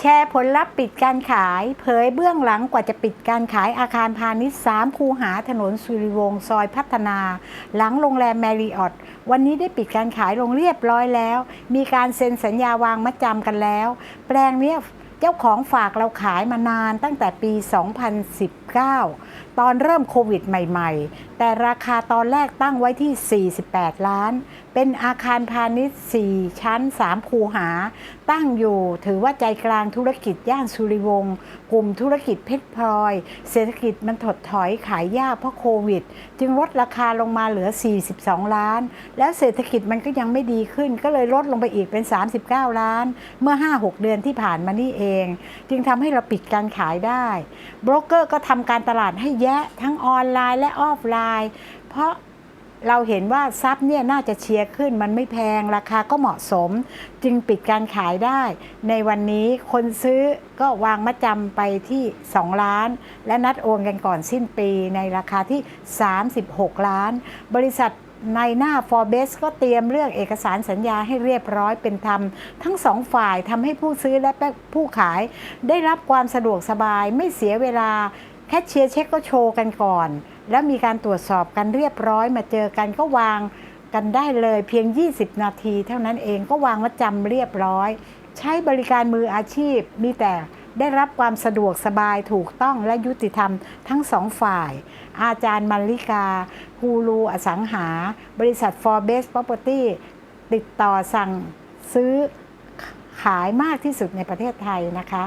แชร์ผลลัพธ์ปิดการขาย เผยเบื้องหลังกว่าจะปิดการขายอาคารพาณิชย์ 3 คูหาถนนสุริวงศ์ซอยพัฒนา หลังโรงแรมแมริออตวันนี้ได้ปิดการขายลงเรียบร้อยแล้ว มีการเซ็นสัญญาวางมัดจำกันแล้ว แปลงเนี้ยเจ้าของฝากเราขายมานานตั้งแต่ปี 2019 ตอนเริ่มโควิดใหม่ ๆ แต่ราคาตอนแรกตั้งไว้ที่ 48 ล้าน เป็นอาคารพาณิชย์ 4 ชั้น 3 คูหา ตั้งอยู่ถือว่าใจกลางธุรกิจย่านสุริวงศ์กลุ่มธุรกิจเพชรพลอย เศรษฐกิจมันถดถอยขายยากเพราะโควิด จึงลดราคาลงมาเหลือ 42 ล้าน แล้วเศรษฐกิจมันก็ยังไม่ดีขึ้น ก็เลยลดลงไปอีกเป็น 39 ล้าน เมื่อ 5-6 เดือนที่ผ่านมานี่เอง จึงทำให้เราปิดการขายได้โบรกเกอร์ก็ทำการตลาดให้แยะทั้งออนไลน์และออฟไลน์เพราะเราเห็นว่าทรัพย์เนี่ยน่าจะเชียร์ขึ้นมันไม่แพงราคาก็เหมาะสม จึงปิดการขายได้ ในวันนี้คนซื้อก็วางมัดจำไปที่ 2 ล้าน และนัดโอนกันก่อนสิ้นปีในราคาที่ 36 ล้าน บริษัทในหน้า Forbes ก็เตรียมเรื่องเอกสารสัญญาให้เรียบร้อยเป็นธรรม ทั้งสองฝ่ายทำให้ผู้ซื้อและผู้ขาย ได้รับความสะดวกสบายไม่เสียเวลา แคชเชียร์เช็คก็โชว์กันก่อน แล้วมีการตรวจสอบกันเรียบร้อยมาเจอกันก็วางกันได้เลยเพียง 20 นาที เท่านั้นเองก็วางมัดจำเรียบร้อย ใช้บริการมืออาชีพมีแต่ได้รับความสะดวกสบายถูกต้องและยุติธรรมทั้งสองฝ่าย อาจารย์มัลลิกาฮูรูอสังหา บริษัท Forbes Property ติดต่อสั่งซื้อขายมากที่สุดในประเทศไทยนะคะ